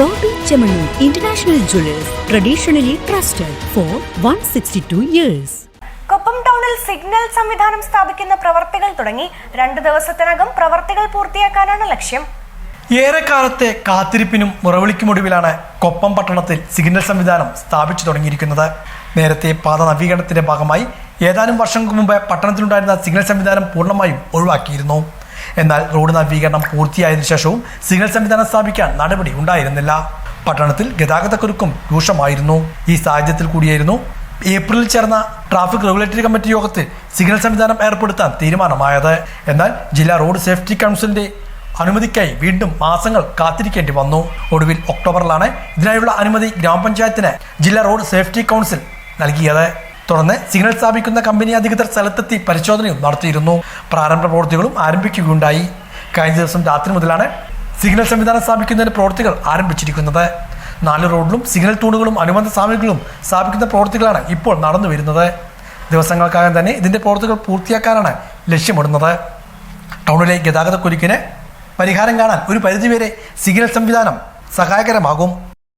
Bobby jewellers traditionally trusted for one sixty 162 years Koppam ടൗണിൽ signal സംവിധാനം സ്ഥാപിക്കുന്ന പ്രവർത്തികൾ തുടങ്ങി രണ്ട് ദിവസത്തിനകം പ്രവർത്തികൾ പൂർത്തിയാക്കാനാണ് ലക്ഷ്യം. ഏറെക്കാലത്തെ കാത്തിരിപ്പിനും മുറവിളിക്കുമൊടുവിലാണ് കൊപ്പം പട്ടണത്തിൽ സിഗ്നൽ സംവിധാനം സ്ഥാപിച്ചു തുടങ്ങിയിരിക്കുന്നത്. നേരത്തെ പാത നവീകരണത്തിന്റെ ഭാഗമായി ഏതാനും വർഷങ്ങൾക്ക് മുമ്പ് പട്ടണത്തിലുണ്ടായിരുന്ന സിഗ്നൽ സംവിധാനം പൂർണമായും ഒഴിവാക്കിയിരുന്നു. എന്നാൽ റോഡ് നവീകരണം പൂർത്തിയായതിനു ശേഷവും സിഗ്നൽ സംവിധാനം സ്ഥാപിക്കാൻ നടപടി ഉണ്ടായിരുന്നില്ല. പട്ടണത്തിൽ ഗതാഗതക്കുരുക്കും രൂക്ഷമായിരുന്നു. ഈ സാഹചര്യത്തിൽ കൂടിയായിരുന്നു ഏപ്രിലിൽ ചേർന്ന ട്രാഫിക് റെഗുലേറ്ററി കമ്മിറ്റി യോഗത്തിൽ സിഗ്നൽ സംവിധാനം ഏർപ്പെടുത്താൻ തീരുമാനമായത്. എന്നാൽ ജില്ലാ റോഡ് സേഫ്റ്റി കൗൺസിലിന്റെ അനുമതിക്കായി വീണ്ടും മാസങ്ങൾ കാത്തിരിക്കേണ്ടി വന്നു. ഒടുവിൽ ഒക്ടോബറിലാണ് ഇതിനായുള്ള അനുമതി ഗ്രാമപഞ്ചായത്തിന് ജില്ലാ റോഡ് സേഫ്റ്റി കൗൺസിൽ നൽകിയത്. തുടർന്ന് സിഗ്നൽ സ്ഥാപിക്കുന്ന കമ്പനി അധികൃതർ സ്ഥലത്തെത്തി പരിശോധനയും നടത്തിയിരുന്നു. പ്രാരംഭ പ്രവൃത്തികളും ആരംഭിക്കുകയുണ്ടായി. കഴിഞ്ഞ ദിവസം രാത്രി മുതലാണ് സിഗ്നൽ സംവിധാനം സ്ഥാപിക്കുന്നതിന് പ്രവൃത്തികൾ ആരംഭിച്ചിരിക്കുന്നത്. നാല് റോഡിലും സിഗ്നൽ തൂണുകളും അനുബന്ധ സാമഗ്രികളും സ്ഥാപിക്കുന്ന പ്രവൃത്തികളാണ് ഇപ്പോൾ നടന്നു വരുന്നത്. ദിവസങ്ങൾക്കകം തന്നെ ഇതിന്റെ പ്രവൃത്തികൾ പൂർത്തിയാക്കാനാണ് ലക്ഷ്യമിടുന്നത്. ടൗണിലെ ഗതാഗത കുരുക്കിന് പരിഹാരം കാണാൻ ഒരു പരിധിവരെ സിഗ്നൽ സംവിധാനം സഹായകരമാകും.